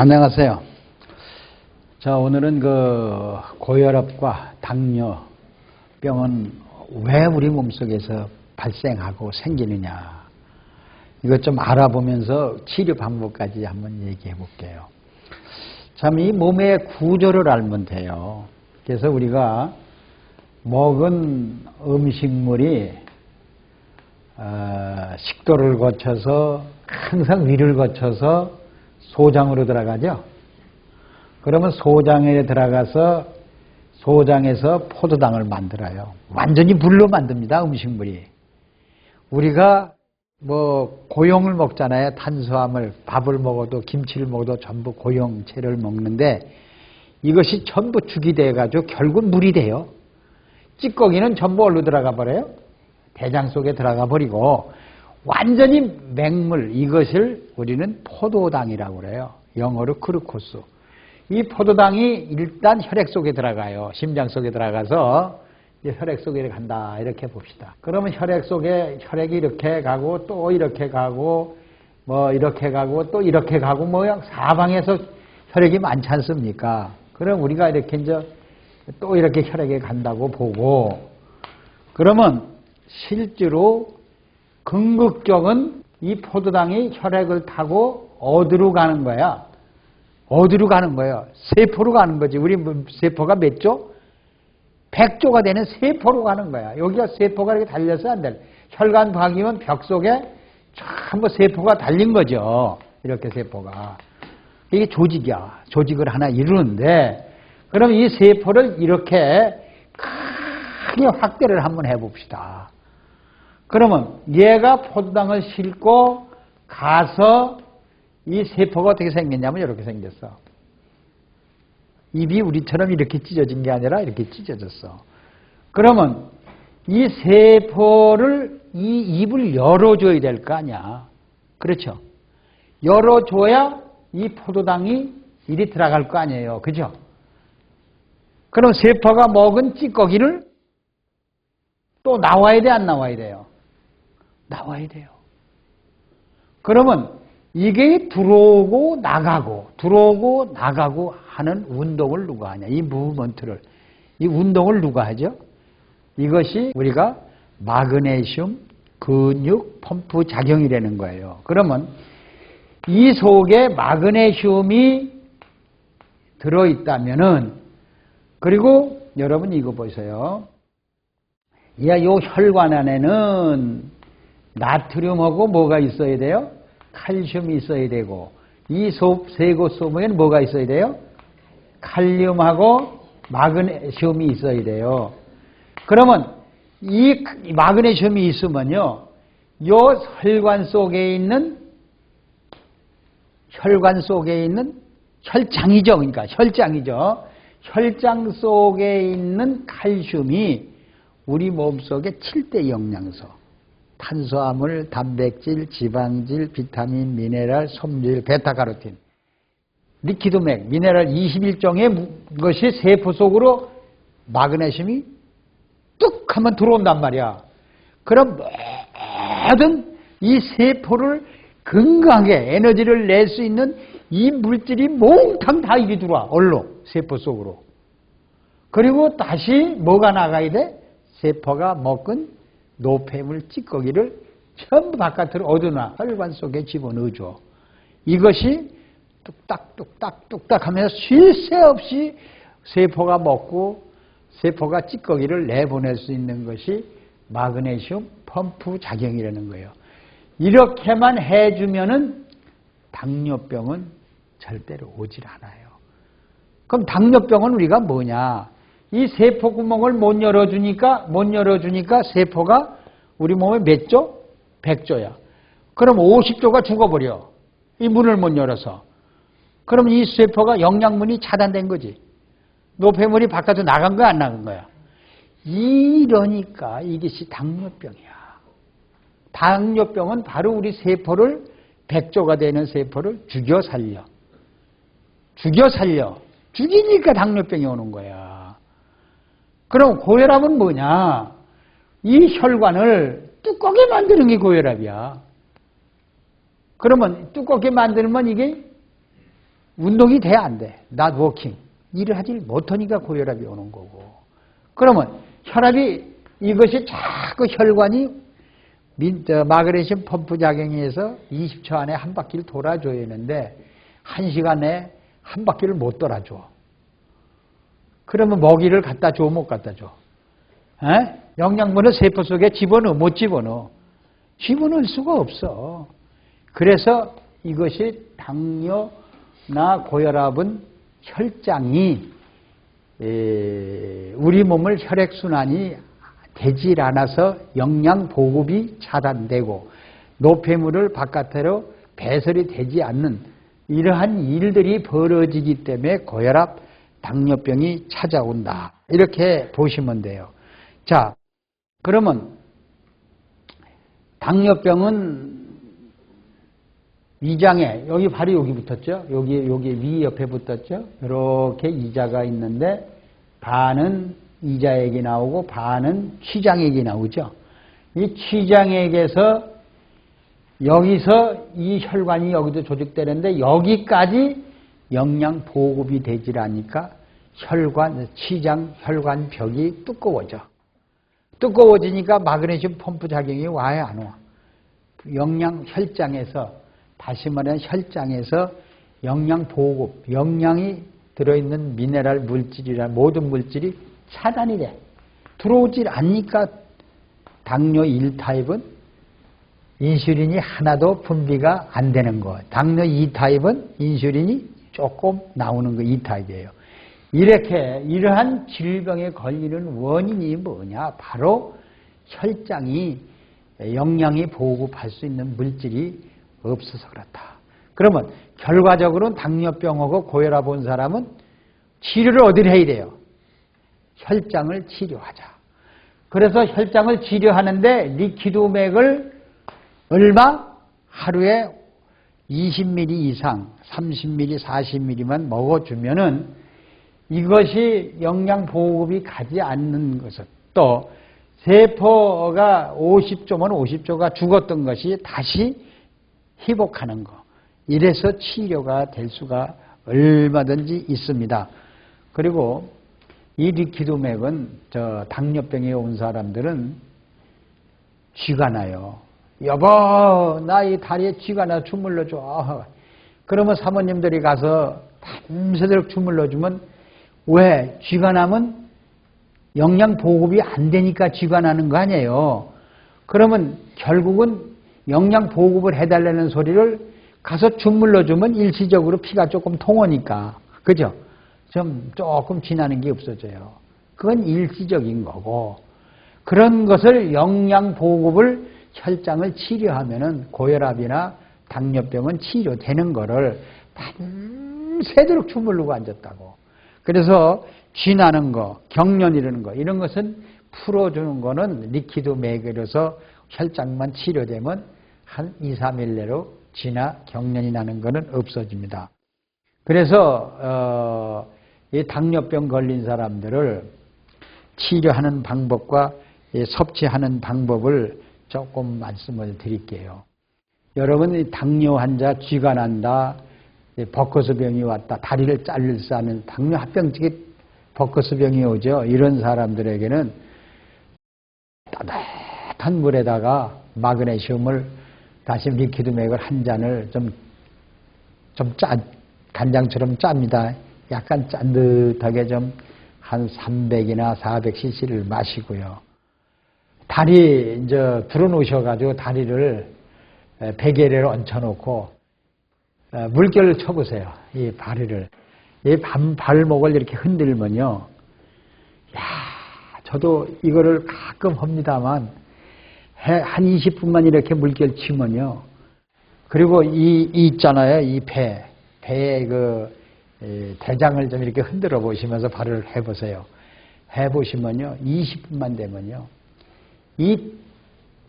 안녕하세요. 자, 오늘은 그 고혈압과 당뇨 병은 왜 우리 몸속에서 발생하고 생기느냐. 이것 좀 알아보면서 치료 방법까지 한번 얘기해 볼게요. 참, 이 몸의 구조를 알면 돼요. 그래서 우리가 먹은 음식물이 어, 식도를 거쳐서 항상 위를 거쳐서 소장으로 들어가죠. 그러면 소장에 들어가서 소장에서 포도당을 만들어요. 완전히 물로 만듭니다. 음식물이. 우리가 뭐 고용을 먹잖아요. 탄수화물, 밥을 먹어도 김치를 먹어도 전부 고용체를 먹는데 이것이 전부 죽이 돼가지고 결국 물이 돼요. 찌꺼기는 전부 얼로 들어가 버려요? 대장 속에 들어가 버리고 완전히 맹물 이것을 우리는 포도당이라고 그래요. 영어로 크루코스. 이 포도당이 일단 혈액 속에 들어가요. 심장 속에 들어가서 혈액 속에 간다 이렇게 봅시다. 그러면 혈액 속에 혈액이 이렇게 가고 또 이렇게 가고 뭐 이렇게 가고 또 이렇게 가고 뭐 사방에서 혈액이 많지 않습니까? 그럼 우리가 이렇게 이제 또 이렇게 혈액에 간다고 보고 그러면 실제로 궁극적은 이 포도당이 혈액을 타고 어디로 가는 거야? 어디로 가는 거예요? 세포로 가는 거지. 우리 세포가 몇 조? 100조가 되는 세포로 가는 거야. 여기가 세포가 이렇게 달려서 안 돼. 혈관 박이면 벽 속에 전부 세포가 달린 거죠. 이렇게 세포가. 이게 조직이야. 조직을 하나 이루는데, 그럼 이 세포를 이렇게 크게 확대를 한번 해봅시다. 그러면 얘가 포도당을 싣고 가서 이 세포가 어떻게 생겼냐면 이렇게 생겼어. 입이 우리처럼 이렇게 찢어진 게 아니라 이렇게 찢어졌어. 그러면 이 세포를 이 입을 열어줘야 될 거 아니야. 그렇죠? 열어줘야 이 포도당이 이리 들어갈 거 아니에요. 그죠? 그럼 세포가 먹은 찌꺼기를 또 나와야 돼, 안 나와야 돼요? 나와야 돼요. 그러면 이게 들어오고 나가고 들어오고 나가고 하는 운동을 누가 하냐? 이 무브먼트를 이 운동을 누가 하죠? 이것이 우리가 마그네슘 근육 펌프 작용이라는 거예요. 그러면 이 속에 마그네슘이 들어 있다면은 그리고 여러분 이거 보세요. 야, 요 혈관 안에는 나트륨하고 뭐가 있어야 돼요? 칼슘이 있어야 되고 이 세고 소모에는 뭐가 있어야 돼요? 칼륨하고 마그네슘이 있어야 돼요. 그러면 이 마그네슘이 있으면요. 요 혈관 속에 있는 혈관 속에 있는 혈장이죠. 그러니까 혈장이죠. 혈장 속에 있는 칼슘이 우리 몸속의 7대 영양소 탄수화물, 단백질, 지방질, 비타민, 미네랄, 섬유질, 베타카로틴, 리퀴드맥, 미네랄 21종의 것이 세포 속으로 마그네슘이 뚝 하면 들어온단 말이야. 그럼 모든 이 세포를 건강하게 에너지를 낼 수 있는 이 물질이 몽탕 다 이리 들어와. 얼로 세포 속으로. 그리고 다시 뭐가 나가야 돼? 세포가 먹은 노폐물 찌꺼기를 전부 바깥으로 얻어놔 혈관 속에 집어넣어줘. 이것이 뚝딱 뚝딱 뚝딱 하면서 쉴 새 없이 세포가 먹고 세포가 찌꺼기를 내보낼 수 있는 것이 마그네슘 펌프 작용이라는 거예요. 이렇게만 해주면은 당뇨병은 절대로 오질 않아요. 그럼 당뇨병은 우리가 뭐냐? 이 세포 구멍을 못 열어주니까, 못 열어주니까 세포가 우리 몸에 몇 조? 100조야. 그럼 50조가 죽어버려. 이 문을 못 열어서. 그럼 이 세포가 영양문이 차단된 거지. 노폐물이 바깥으로 나간 거야, 안 나간 거야? 이러니까 이것이 당뇨병이야. 당뇨병은 바로 우리 세포를, 100조가 되는 세포를 죽여 살려. 죽여 살려. 죽이니까 당뇨병이 오는 거야. 그럼 고혈압은 뭐냐? 이 혈관을 두껍게 만드는 게 고혈압이야. 그러면 두껍게 만들면 이게 운동이 돼, 안 돼? not working. 일을 하지 못하니까 고혈압이 오는 거고. 그러면 혈압이 이것이 자꾸 혈관이 마그네슘 펌프 작용에 의해서 20초 안에 한 바퀴를 돌아줘야 되는데, 한 시간에 한 바퀴를 못 돌아줘. 그러면 먹이를 갖다 줘, 못 갖다 줘? 에? 영양분을 세포 속에 집어넣어, 못 집어넣어. 집어넣을 수가 없어. 그래서 이것이 당뇨나 고혈압은 혈장이 에, 우리 몸을 혈액순환이 되질 않아서 영양 보급이 차단되고 노폐물을 바깥으로 배설이 되지 않는 이러한 일들이 벌어지기 때문에 고혈압, 당뇨병이 찾아온다. 이렇게 보시면 돼요. 자, 그러면 당뇨병은 위장에 여기 발이 여기 붙었죠. 여기 여기 위 옆에 붙었죠. 이렇게 이자가 있는데 반은 이자액이 나오고 반은 취장액이 나오죠. 이 취장액에서 여기서 이 혈관이 여기도 조직되는데 여기까지 영양 보급이 되질 않으니까 혈관, 취장, 혈관 벽이 두꺼워져. 두꺼워지니까 마그네슘 펌프 작용이 와야 안 와. 영양 혈장에서 다시 말하면 혈장에서 영양 보급, 영양이 들어있는 미네랄 물질이나 모든 물질이 차단이 돼. 들어오질 않으니까 당뇨 1타입은 인슐린이 하나도 분비가 안 되는 거. 당뇨 2타입은 인슐린이 조금 나오는 거 2타입이에요. 이렇게 이러한 질병에 걸리는 원인이 뭐냐? 바로 혈장이 영양이 보급할 수 있는 물질이 없어서 그렇다. 그러면 결과적으로는 당뇨병하고 고혈압 온 사람은 치료를 어디를 해야 돼요? 혈장을 치료하자. 그래서 혈장을 치료하는데 리퀴드맥을 얼마? 하루에 20ml 이상, 30ml, 40ml만 먹어주면은 이것이 영양 보급이 가지 않는 것은 또 세포가 50조면 50조가 죽었던 것이 다시 회복하는 거. 이래서 치료가 될 수가 얼마든지 있습니다. 그리고 이 리퀴드맥은 저 당뇨병에 온 사람들은 쥐가 나요. 여보, 나 이 다리에 쥐가 나 주물러 줘. 그러면 사모님들이 가서 밤새도록 주물러 주면 왜 쥐가 나면 영양 보급이 안 되니까 쥐가 나는 거 아니에요. 그러면 결국은 영양 보급을 해달라는 소리를 가서 주물러 주면 일시적으로 피가 조금 통하니까 그죠? 좀 조금 지나는 게 없어져요. 그건 일시적인 거고 그런 것을 영양 보급을 혈장을 치료하면은 고혈압이나 당뇨병은 치료되는 거를 밤새도록 주물르고 앉았다고. 그래서 쥐나는 거, 경련 이르는 거 이런 것은 풀어주는 거는 리퀴드 맥으로서 혈장만 치료되면 한 2, 3일 내로 쥐나 경련이 나는 거는 없어집니다. 그래서 어, 이 당뇨병 걸린 사람들을 치료하는 방법과 섭취하는 방법을 조금 말씀을 드릴게요. 여러분, 이 당뇨 환자 쥐가 난다, 버커스 병이 왔다, 다리를 잘릴수 하는 당뇨 합병증에 버커스 병이 오죠. 이런 사람들에게는 따뜻한 물에다가 마그네슘을 다시 리퀴드 맥을 한 잔을 좀, 좀 짜, 간장처럼 짭니다. 약간 짠듯하게 좀 한 300이나 400cc를 마시고요. 다리 이제 들어놓으셔가지고 다리를 베개를 얹혀놓고 물결을 쳐보세요. 이 다리를. 이 발목을 이렇게 흔들면요. 야, 저도 이거를 가끔 합니다만 한 20분만 이렇게 물결 치면요. 그리고 이, 이 있잖아요. 이 배. 배의 그 대장을 좀 이렇게 흔들어 보시면서 발을 해보세요. 해보시면요. 20분만 되면요. 이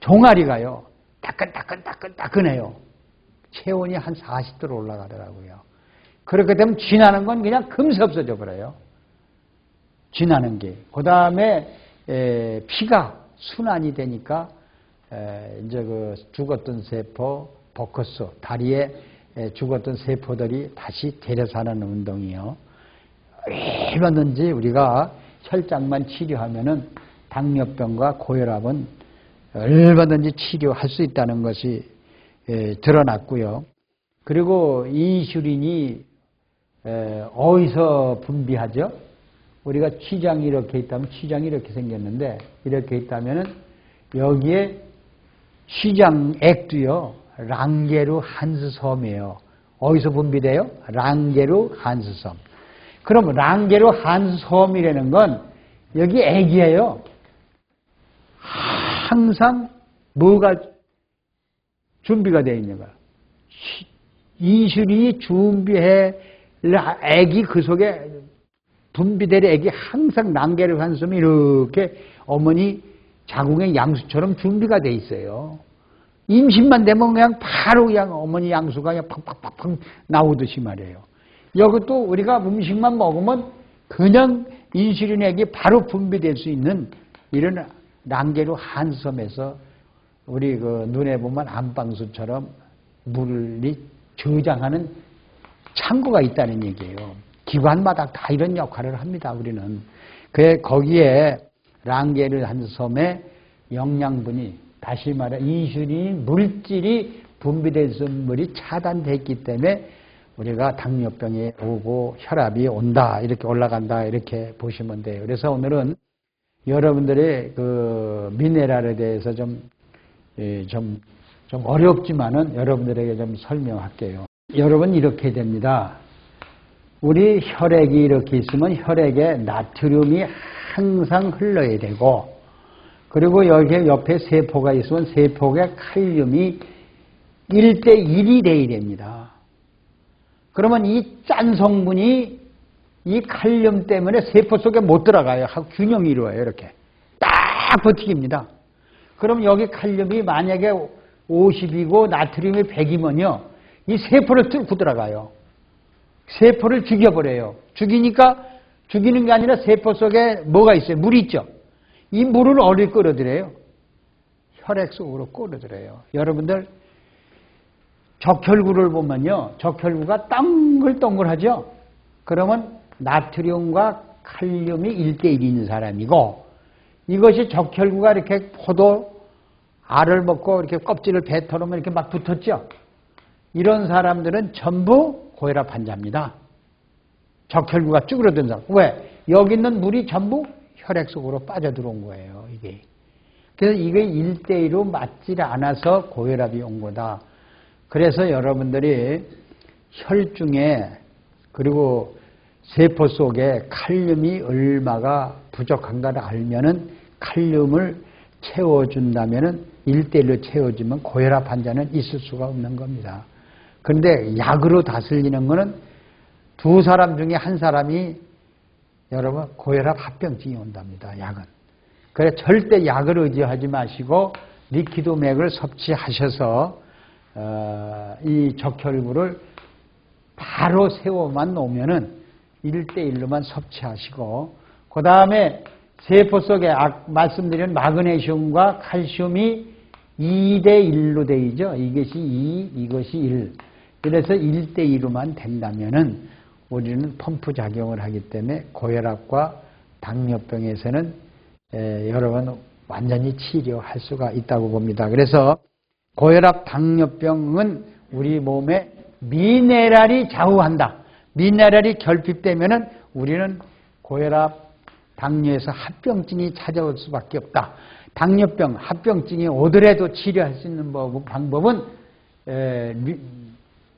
종아리가요. 따끈따끈따끈따끈해요. 체온이 한 40도로 올라가더라고요. 그렇게 되면 쥐나는 건 그냥 금세 없어져 버려요. 쥐나는 게. 그 다음에 피가 순환이 되니까 에, 이제 그 죽었던 세포, 버커스, 다리에 에, 죽었던 세포들이 다시 되살아나는 운동이요. 얼마든지 우리가 혈장만 치료하면은 당뇨병과 고혈압은 얼마든지 치료할 수 있다는 것이 에, 드러났고요. 그리고 인슐린이 에, 어디서 분비하죠? 우리가 취장이 이렇게 있다면 취장이 이렇게 생겼는데 이렇게 있다면은 여기에 취장액도요 랑게루 한스섬이에요. 어디서 분비돼요? 랑게루 한스섬. 그럼 랑게루 한스섬이라는 건 여기 액이에요. 항상 뭐가 준비가 되어 있는 거야. 인슐린이 준비해 액이 그 속에 분비될 액이 항상 랑게르 한숨이 이렇게 어머니 자궁의 양수처럼 준비가 돼 있어요. 임신만 되면 그냥 바로 그냥 어머니 양수가 그냥 팍팍팍팍 나오듯이 말이에요. 이것도 우리가 음식만 먹으면 그냥 인슐린액이 바로 분비될 수 있는 이런 랑게르 한섬에서 우리 그 눈에 보면 안방수처럼 물이 저장하는 창고가 있다는 얘기예요. 기관마다 다 이런 역할을 합니다. 우리는. 그 거기에 랑게르 한 섬에 영양분이 다시 말해 인슐린 물질이 분비돼서 물이 차단됐기 때문에 우리가 당뇨병이 오고 혈압이 온다 이렇게 올라간다 이렇게 보시면 돼요. 그래서 오늘은 여러분들의 그 미네랄에 대해서 좀 예, 좀, 좀 어렵지만은 여러분들에게 좀 설명할게요. 여러분 이렇게 됩니다. 우리 혈액이 이렇게 있으면 혈액에 나트륨이 항상 흘러야 되고 그리고 여기 옆에 세포가 있으면 세포에 칼륨이 1대 1이 돼야 됩니다. 그러면 이 짠 성분이 이 칼륨 때문에 세포 속에 못 들어가요. 균형이 이루어요. 이렇게. 딱 버티깁니다. 그럼 여기 칼륨이 만약에 50이고 나트륨이 100이면요. 이 세포를 뚫고 들어가요. 세포를 죽여버려요. 죽이니까 죽이는 게 아니라 세포 속에 뭐가 있어요? 물이 있죠. 이 물을 어디 끌어들여요? 혈액 속으로 끌어들여요. 여러분들 적혈구를 보면요. 적혈구가 동글동글하죠. 그러면 나트륨과 칼륨이 1대1인 사람이고 이것이 적혈구가 이렇게 포도 알을 먹고 이렇게 껍질을 뱉어놓으면 이렇게 막 붙었죠. 이런 사람들은 전부 고혈압 환자입니다. 적혈구가 쭈그러든 사람. 왜? 여기 있는 물이 전부 혈액 속으로 빠져들어온 거예요, 이게. 그래서 이게 1대1로 맞지 않아서 고혈압이 온 거다. 그래서 여러분들이 혈중에 그리고 세포 속에 칼륨이 얼마가 부족한가를 알면은 칼륨을 채워준다면은 1대1로 채워주면 고혈압 환자는 있을 수가 없는 겁니다. 그런데 약으로 다스리는 거는 두 사람 중에 한 사람이 여러분 고혈압 합병증이 온답니다. 약은. 그래 절대 약을 의지하지 마시고 리퀴도맥을 섭취하셔서 어, 이 적혈구를 바로 세워만 놓으면은 1대1로만 섭취하시고 그 다음에 세포 속에 말씀드린 마그네슘과 칼슘이 2대1로 되죠. 이것이 2, 이것이 1. 그래서 1대2로만 된다면은 우리는 펌프 작용을 하기 때문에 고혈압과 당뇨병에서는 에, 여러분 완전히 치료할 수가 있다고 봅니다. 그래서 고혈압, 당뇨병은 우리 몸에 미네랄이 좌우한다. 미네랄이 결핍되면은 우리는 고혈압, 당뇨에서 합병증이 찾아올 수밖에 없다. 당뇨병, 합병증이 오더라도 치료할 수 있는 방법은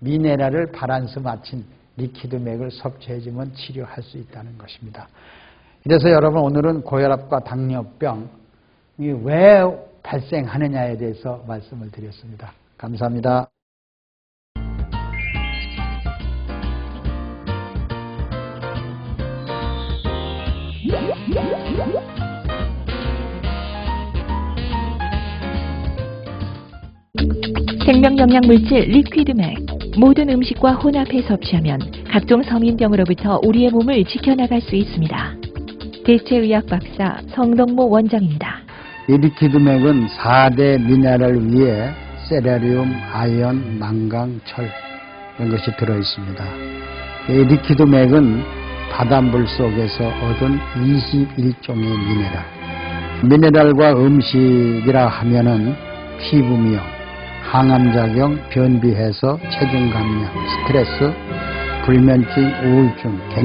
미 네랄을 바란스 맞춘 리퀴드 맥을 섭취해주면 치료할 수 있다는 것입니다. 그래서 여러분 오늘은 고혈압과 당뇨병이 왜 발생하느냐에 대해서 말씀을 드렸습니다. 감사합니다. 생명영양물질 리퀴드맥 모든 음식과 혼합해 섭취하면 각종 성인병으로부터 우리의 몸을 지켜나갈 수 있습니다. 대체의학 박사 성동모 원장입니다. 이 리퀴드맥은 4대 미네랄 위에 세라리움, 아연, 망강, 철 이런 것이 들어 있습니다. 이 리퀴드 맥은 바닷물 속에서 얻은 21종의 미네랄. 미네랄과 음식이라 하면은 피부며 항암작용, 변비해소, 체중 감량, 스트레스, 불면증, 우울증, 갱년